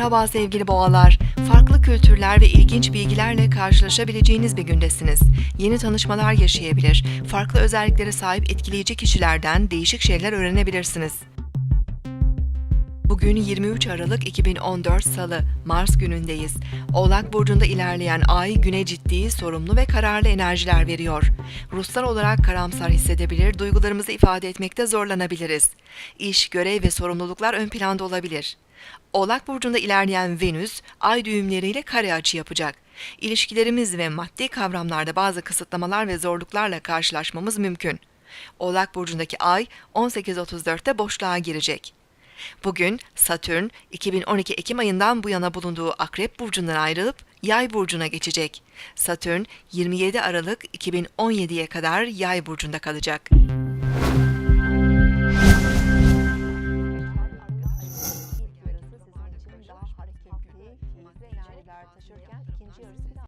Merhaba sevgili boğalar. Farklı kültürler ve ilginç bilgilerle karşılaşabileceğiniz bir gündesiniz. Yeni tanışmalar yaşayabilir, farklı özelliklere sahip etkileyici kişilerden değişik şeyler öğrenebilirsiniz. Bugün 23 Aralık 2014 Salı, Mars günündeyiz. Oğlak Burcu'nda ilerleyen ay güne ciddi, sorumlu ve kararlı enerjiler veriyor. Ruhsal olarak karamsar hissedebilir, duygularımızı ifade etmekte zorlanabiliriz. İş, görev ve sorumluluklar ön planda olabilir. Oğlak Burcu'nda ilerleyen Venüs, ay düğümleriyle kare açı yapacak. İlişkilerimiz ve maddi kavramlarda bazı kısıtlamalar ve zorluklarla karşılaşmamız mümkün. Oğlak Burcu'ndaki ay 18.34'te boşluğa girecek. Bugün Satürn 2012 Ekim ayından bu yana bulunduğu Akrep burcundan ayrılıp Yay burcuna geçecek. Satürn 27 Aralık 2017'ye kadar Yay burcunda kalacak.